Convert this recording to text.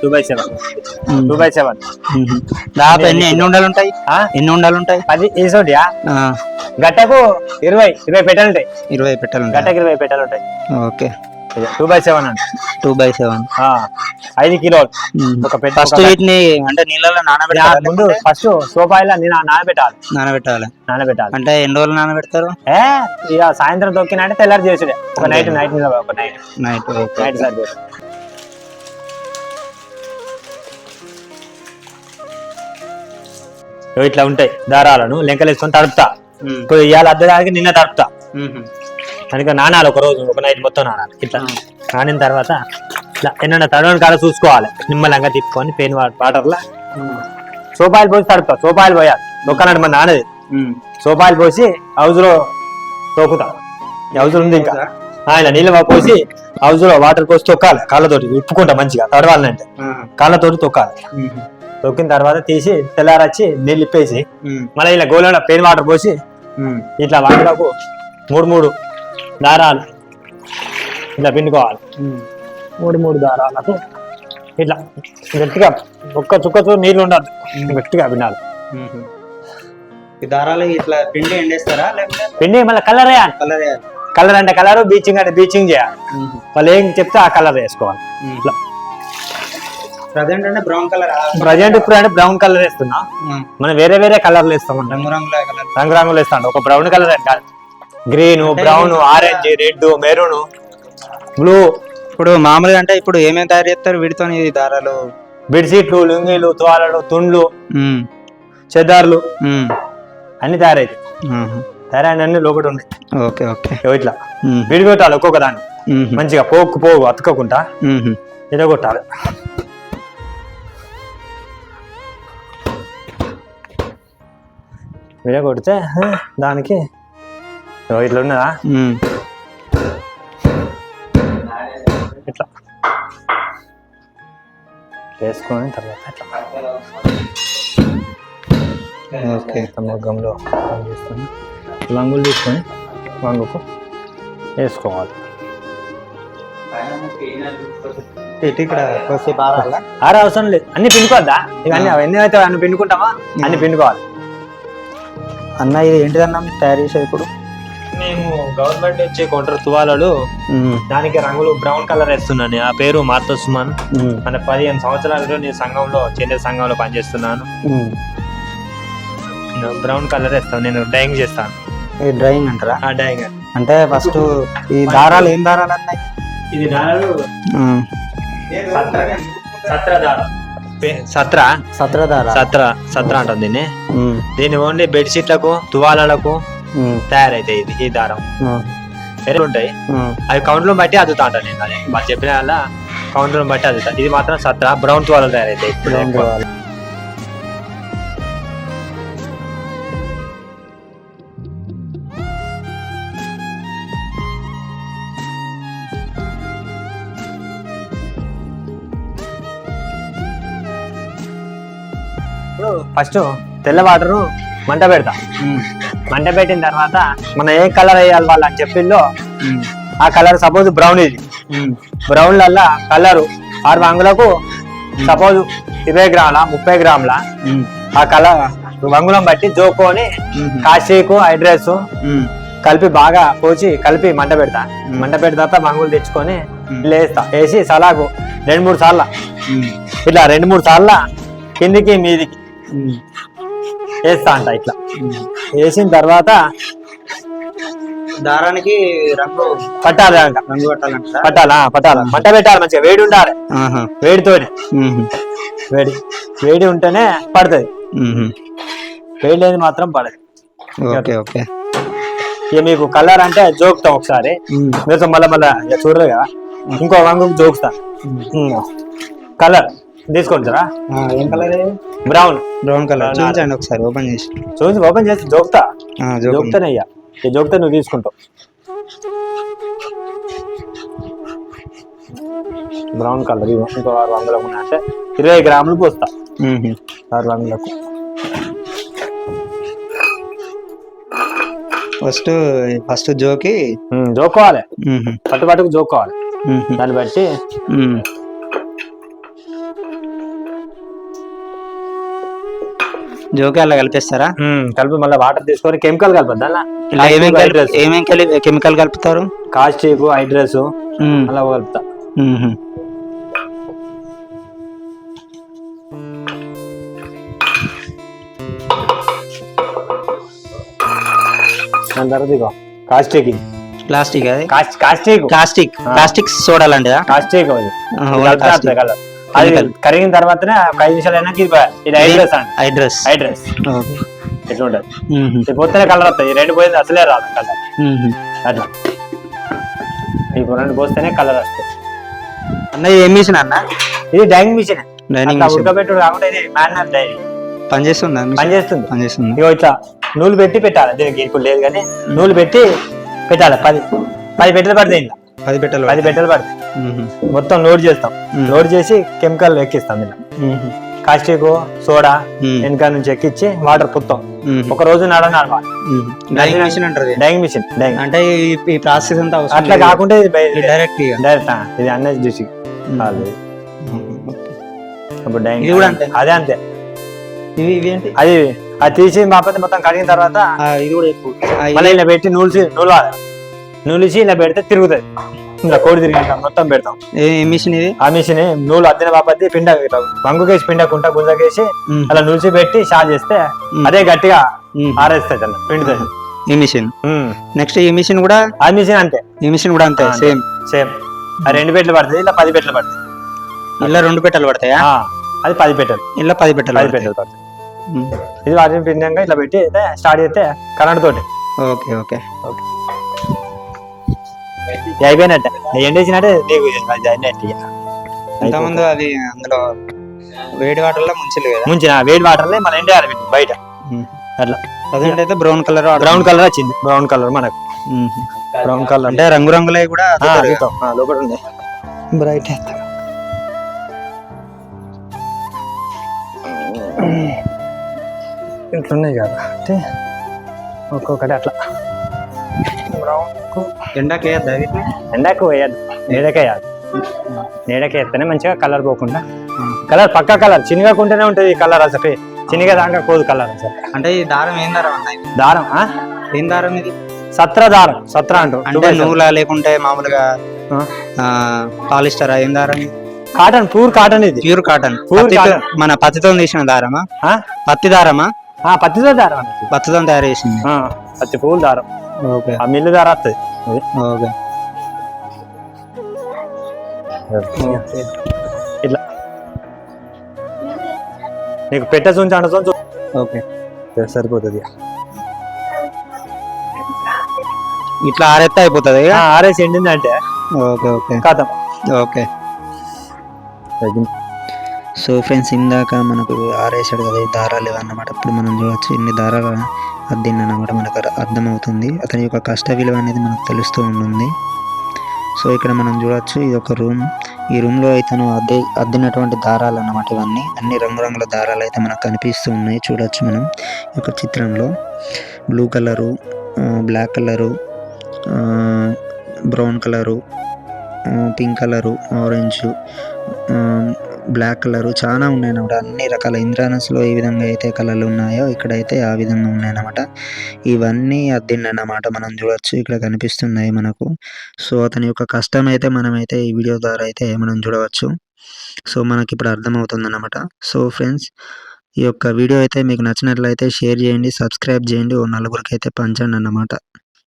Two by seven two by seven దాదాపు ఎన్ని ఎన్ని ఉండాలి ఉంటాయి? ఎన్ని ఉండాలి ఉంటాయి? పది ఈసోటియా ఆ, గట్టకు ఇరవై ఇరవై పెట్టెలు ఉంటాయి ఇరవై పెట్టాలి గట్టకు ఇరవై పెట్టెలు ఉంటాయి ఓకే. టూ బై సెవెన్ అంట. టూ బై సెవెన్ ఐదు కిలోలు. ఒక ఫస్ట్ వీటిని అంటే నీళ్ళలో. నానబెట్టాలి ముందు ఫస్ట్ సోపాయిలో నేను నానబెట్టాలి. నానబెట్టాలి. నానబెట్టాలి. అంటే ఎన్ని రోజులు నానబెడతారు? ఏ ఇక సాయంత్రం తొక్కినంటే తెల్లారి చేసుడే. ఒక నైట్ నైట్ ఒక నైట్ నైట్ నైట్ ఇగో ఇట్లా ఉంటాయి దారాలను లెంకలు వేసుకొని తడుపుతా ఇప్పుడు ఇవాళ అద్దడానికి నిన్న తడుపుతా. అందుకే నానాలి ఒక రోజు ఒక నైట్ మొత్తం నానాలి ఇట్లా. నానిన తర్వాత ఇట్లా ఎన్న తడవని కాడ చూసుకోవాలి. నిమ్మలంగా తిప్పుకొని పెయిన్ వాటర్లో. సోపాయిలు పోసి తడుపుతా సోపాయిలు పోయాలి. దొక్కనంటే మన నానది సోపాయిలు పోసి హౌజ్లో తోకుతా హౌజ్లో ఉంది ఇంకా. ఆయన నీళ్ళు పోసి హౌజ్లో వాటర్ పోసి తొక్కాలి కాళ్ళతోటి ఉప్పుకుంటా మంచిగా తడవాలంటే కాళ్ళతోటి తొక్కాలి. తొక్కిన తర్వాత తీసి తెల్లారచ్చి నీళ్ళు ఇప్పేసి మళ్ళీ ఇలా గోళంలో పెయిన్ వాటర్ పోసి ఇట్లా వంటలకు మూడు మూడు దారాలు. ఇట్లా పిండుకోవాలి. మూడు మూడు దారాలకు ఇట్లా గట్టిగా ఒక్క చుక్కతో నీళ్ళు ఉండదు గట్టిగా పిండాలి. ఈ దారాలు ఇట్లా పిండి ఎండేస్తారా? లేకపోతే పిండి మళ్ళీ కలర్ వేయాలి. కలర్ వేయాలి. కలర్ అంటే కలర్ బీచింగ్ అంటే బీచింగ్ చేయాలి. వాళ్ళు ఏం చెప్తే ఆ కలర్ వేసుకోవాలి. ఇట్లా. ప్రజెంట్ అంటే బ్రౌన్ కలర్ ప్రజెంట్ ఇప్పుడు అంటే బ్రౌన్ కలర్ వేస్తున్నా. మనం వేరే వేరే కలర్లు వేస్తామంటాం. రంగు రంగుల కలర్ రంగు రంగులు వేస్తాం ఒక బ్రౌన్ కలర్ అంటే green brown orange red maroon. Blue. ఇప్పుడు మామూలుగా అంటే ఇప్పుడు ఏమేమి తయారు చేస్తారు వీటితో ఈ దారాలు? బెడ్షీట్లు లుంగీలు తువాలలు తుండ్లు చెదార్లు. అన్ని తయారైతాయి. ఆహా. తయారైన అన్ని లోపల ఉన్నాయి. Okay okay. ఇట్లా. విడిగొట్టాలి ఒక్కొక్క దాన్ని మంచిగా పోకు పోగు అతుక్కోకుండా ఉమ్, ఇదగొట్టాలి విడగొడితే దానికి ఇట్లా ఉన్నదా. ఇట్లా. వేసుకొని తర్వాత ఇట్లా. ఓకే. మగ్గంలో చేసుకొని వంగులు తీసుకొని వంగుకు వేసుకోవాలి. ఆరే అవసరం లేదు. అన్ని పిండుకోవద్దా? ఇక అన్ని అవన్నీ అయితే అన్ని పిండుకుంటామా? అన్ని పిండుకోవాలి. అన్న ఇది ఏంటిదన్నా తయారు చేసేది ఇప్పుడు? మేము గవర్నమెంట్ ఇచ్చే కొంటారు తువాలలు దానికి రంగులు బ్రౌన్ కలర్ వేస్తున్నాను. ఆ పేరు మార్తో సుమన్. ఉమ్, మన పదిహేను సంవత్సరాలుగా నేను సంఘంలో చేనేత సంఘంలో పనిచేస్తున్నాను. బ్రౌన్ కలర్ వేస్తాను. నేను డైయింగ్ చేస్తాను. డ్రాయింగ్ అంటారా? ఆ డైయింగ్ అంటే ఫస్ట్ ఈ దారాలు ఏం దారాలు అన్నాయి ఇది దారాలు సత్ర. సత్ర దారం. సత్ర. సత్ర దారా? సత్ర సత్ర అంటుంది దీన్ని ఓన్లీ బెడ్షీట్లకు తువాలలకు తయారైతాయి ఇది ఈ దారం. వేరే ఉంటాయి. అవి కౌంట్లో బట్టి అదుతా అంటాను నేను అదే వాళ్ళు చెప్పిన వల్ల కౌంట్లో బట్టి అదుతా ఇది మాత్రం సత్ర బ్రౌన్ తువాలు తయారైతాయి ఇప్పుడు. ఇప్పుడు ఫస్ట్ తెల్ల వాటర్ మంట పెడతా. మంట పెట్టిన తర్వాత మనం ఏ కలర్ వేయాలి వాళ్ళు అని చెప్పిందో ఆ కలర్ సపోజ్ బ్రౌన్ ఇది. బ్రౌన్ లల్లా కలరు ఆరు వంగులకు సపోజ్ ఇరవై గ్రాముల ముప్పై గ్రాముల ఆ కలర్ వంగులం బట్టి జోకోని కాశీకు హైడ్రెస్ ఉమ్, కలిపి బాగా పోసి కలిపి మంట పెడతా. మంట పెట్టిన తర్వాత మంగులు తెచ్చుకొని. లేస్తా వేసి సలాగు రెండు మూడు సార్లు. ఇట్లా రెండు మూడు సార్లు కిందికి మీదికి. వేస్తా అంట ఇట్లా. వేసిన తర్వాత దారానికి రంగు పట్టాలి అంట. రంగు పట్టాలంటారా పట్టాలా? పట్టాలా? మంట పెట్టాలి మంచిగా వేడి ఉండాలి. ఉమ్, వేడి వేడి ఉంటేనే పడుతుంది. వేడి లేని మాత్రం పడదు. Okay okay. ఇక మీకు కలర్ అంటే జోకుతాం ఒకసారి. మీతో మళ్ళీ మళ్ళీ ఇక చూడరు కదా? ఇంకో రంగు జోకుతా. కలర్. తీసుకోండి సారా ఏం కలర్ బ్రౌన్. Brown colour. చూపించండి ఒకసారి ఓపెన్ చేసి. చూసి ఓపెన్ చేసి జోకుతా? ఆ, జోకం. జోకుతానే అయ్యా ఈ జోకుతా నువ్వు తీసుకుంటావు. బ్రౌన్ కలర్ ఇంకో ఆరు వందలకు అంటే ఇరవై గ్రాములు పోస్తా. ఆరు వందలకు. ఫస్ట్ ఫస్ట్ జోకి మ్మ్. పట్టు పట్టుకు జోక్కోవాలి. మ్మ్. దాన్ని బట్టి జోకి అలా కలిపేస్తారా కలిపి మళ్ళీ వాటర్ తీసుకొని కెమికల్ కలపద్దు? అలా ఇలా ఏమేం కలిపి ఏమేం కలిపి కెమికల్ కలుపుతారు? కాస్టిక్ హైడ్రస్. అలా కలుపుతా. మ్మ్. దాని తర్వాత ఇగో కాస్టిక్ ఇది. ప్లాస్టిక్ అది? కాస్ట్ కాస్టిక్. ప్లాస్టిక్. ప్లాస్టిక్ సోడా లాంటిదా? కాస్టిక్ అది. ఆహా, అది. కరిగిన తర్వాతనే ఒక ఐదు నిమిషాలు అయినాక ఇది ఇది హైడ్రస్ అండి హైడ్రస్ హైడ్రస్ ఎట్లా ఉంటుంది పోతేనే కలర్ వస్తుంది ఈ రెండు పోయింది అసలే రాదు కలర్. అట్లా. ఇప్పుడు రెండు పోస్తేనే కలర్ వస్తుంది అన్న ఇది ఏం మిషన్ అన్న? ఇది డైనింగ్ మిషన్. డైనింగ్ ఉడకబెట్టుడు కాకుండా ఇది మ్యాన్యువల్ డైనింగ్. పని చేస్తుందా మిషన్? పని చేస్తుంది పని చేస్తుంది? ఇగో ఇట్లా నూలు పెట్టి పెట్టాలి. దీనికి ఇప్పుడు లేదు కానీ నూలు పెట్టి పెట్టాలి. పది. పది పెట్టెలు పడతాయి పది పెట్టలు పది పెట్టెలు పడతాయి. మొత్తం లోడ్ చేస్తాం. లోడ్ చేసి కెమికల్ ఎక్కిస్తాం ఇలా మ్మ్. Caustic soda. వెనక నుంచి ఎక్కించి వాటర్ పుత్తాం. ఒక రోజు మిషన్ అంటారు. డైయింగ్ మిషన్ డైయింగ్ అంటే ఈ- ప్రాసెస్ అంతా అట్లా. కాకుండా డైరెక్ట్ డైరెక్ట్ ఇది అన్నది చూసి కాదు మ్మ్. ఇప్పుడు డైయింగ్ ఇది కూడా అంతే? అదే అంతే ఇవి ఇవి ఏంటి అది అది తీసి మాపతి మొత్తం కడిగిన తర్వాత ఆ, ఇది కూడా ఎక్కువ ఆ, ఇది- మళ్ళీ ఇలా పెట్టి నూల్చి నూలాలి నూలిచి ఇలా పెడితే తిరుగుతుంది ఇలా కోడి తిరిగి మొత్తం పెడతాం. ఏ మిషన్ ఇది? ఆ మిషన్ నూలు అద్దిన బాపతి పిండ ఇట్లా బంగుకేసి పిండకుంటా గుంజకేసి. అలా నూల్చి పెట్టి షా చేస్తే. అదే గట్టిగా మ్మ్. ఆరేస్తుంది అలా పిండుతుంది ఈ మిషన్. నెక్స్ట్ ఈ మిషన్ కూడా? ఆ మిషన్ అంతే. ఈ మిషన్ కూడా అంతే. సేమ్. సేమ్. ఆ రెండు పెట్టలు పడుతుంది ఇలా పది పెట్టలు పడుతుంది ఇలా రెండు పెట్టలు పడతాయా? అది పది పెట్టలు. ఇలా పది పెట్టలు పది. పెట్టలు పడుతుంది. ఇది వాటిని పిండంగా ఇట్లా పెట్టి అయితే స్టార్ట్ చేస్తే కరెంట్ తోటి. Okay okay. ఇది అయిపోయినట్టే. నీకు అది అయినట్టు ఇక. ఇంతకుముందు అది అందులో వేడి వాటర్లో ముంచలేదు కదా? ముంచిన వేడి వాటర్లే మన ఎండేయాలి వీటిని బయట. అట్లా. ప్రజెంట్ అయితే బ్రౌన్ కలర్ బ్రౌన్ కలర్ వచ్చింది బ్రౌన్ కలర్ మనకు. Brown colour. అంటే రంగురంగులవి కూడా అద్దుతారు కదా. లోపల ఉంది. బ్రైట్ ఇట్లున్నాయి కదా. అంటే ఒక్కొక్కటి అట్లా. ఎండాకి వేయద్దా వీటిని? ఎండకు వేయద్దు నీడకే వేయాలి నీడకే వేస్తేనే మంచిగా కలర్ పోకుండా. కలర్ పక్క కలర్. చిన్నగాకుంటేనే ఉంటుంది కలర్ అసలు. చిన్నగా దాకా పోదు కలర్ అసలు. అంటే ఈ దారం ఏం దారం? దారం? ఏం దారం ఇది? సత్ర దారం. సత్ర అంటారు అంటే నూలా లేకుంటే మామూలుగా పాలిస్టరా ఏం దారం కాటన్ పూర్ కాటన్ ఇది. Pure cotton. cotton. మన పత్తితో తీసిన దారమా? పత్తి దారమా? పత్తితో దారం. పత్తితో తయారు చేసింది. పత్తి పూలు దారం. ఆ మిల్లు దారం వస్తుంది ఇట్లా నీకు పెట్ట చూంచి అండ చూంచు ఓకే సరిపోతుంది ఇట్లా ఆరెత్తే అయిపోతుంది ఇక? ఆర్ఎస్ ఎండింది అంటే ఓకే ఓకే కథం ఓకే సో ఫ్రెండ్స్ ఇందాక మనకు ఆరేసాడు కదా దారాలు ఇవన్నమాట ఇప్పుడు మనం చూడొచ్చు ఇన్ని దారాలు అద్దిండి అన్నమాట మనకు అర్థమవుతుంది. అతని యొక్క కష్ట విలువ అనేది మనకు తెలుస్తూ ఉంటుంది. సో ఇక్కడ మనం చూడొచ్చు ఇది ఒక రూమ్. ఈ రూమ్లో ఇతను అద్దె అద్దినటువంటి దారాలు అన్నమాట ఇవన్నీ. అన్ని రంగురంగుల దారాలు అయితే మనకు కనిపిస్తూ ఉన్నాయి. చూడొచ్చు మనం ఈ యొక్క చిత్రంలో. Blue colour black colour brown colour pink colour orange black colour చాలా ఉన్నాయి అన్నమాట. అన్ని రకాల ఇంద్రానస్లో ఏ విధంగా అయితే కలర్లు ఉన్నాయో ఇక్కడైతే ఆ విధంగా ఉన్నాయన్నమాట ఇవన్నీ అన్నమాట మనం చూడొచ్చు. ఇక్కడ కనిపిస్తున్నాయి మనకు. సో అతని యొక్క కష్టం అయితే మనమైతే ఈ వీడియో ద్వారా అయితే మనం చూడవచ్చు. సో మనకి ఇప్పుడు అర్థమవుతుంది అన్నమాట. సో ఫ్రెండ్స్ ఈ యొక్క వీడియో అయితే మీకు నచ్చినట్లయితే షేర్ చేయండి సబ్స్క్రైబ్ చేయండి. ఓ నలుగురికి అయితే పంచండి అన్నమాట.